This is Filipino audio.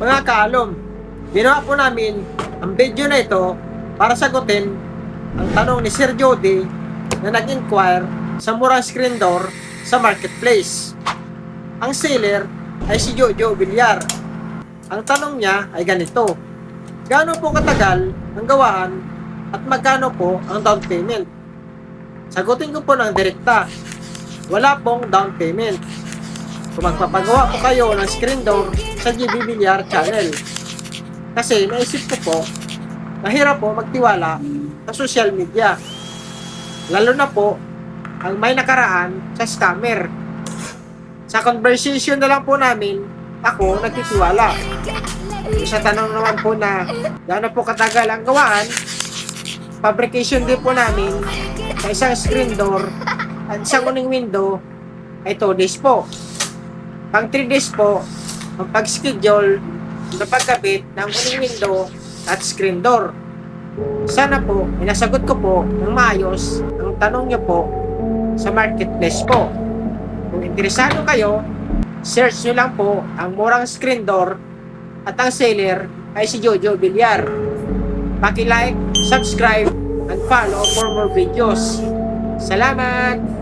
Mga kaalom, ginawa po namin ang video na ito para sagutin ang tanong ni Sir Jody na nag-inquire sa murang screen door sa marketplace. Ang seller ay si Jojo Villar. Ang tanong niya ay ganito, Gaano po katagal ang gawaan at magkano po ang down payment? Sagutin ko po ng direkta, wala pong down payment. Kung magpapagawa po kayo ng screen door sa GB Villar channel. Kasi naisip ko po, mahirap po magtiwala sa social media. Lalo na po, ang may nakaraan sa scammer. Sa conversation na lang po namin, ako nagtitiwala. Sa tanong naman po na gaano po katagal ang gawaan, fabrication din po namin sa isang screen door at isang uning window ay 2 days po. Pang 3 days po, ang pag-schedule na pagkabit ng uning window at screen door. Sana po, inasagot ko po ng maayos ang tanong niyo po sa marketplace po. Kung interesado kayo, search nyo lang po ang murang screen door at ang seller ay si Jojo Villar. Paki-like, subscribe, and follow for more videos. Salamat!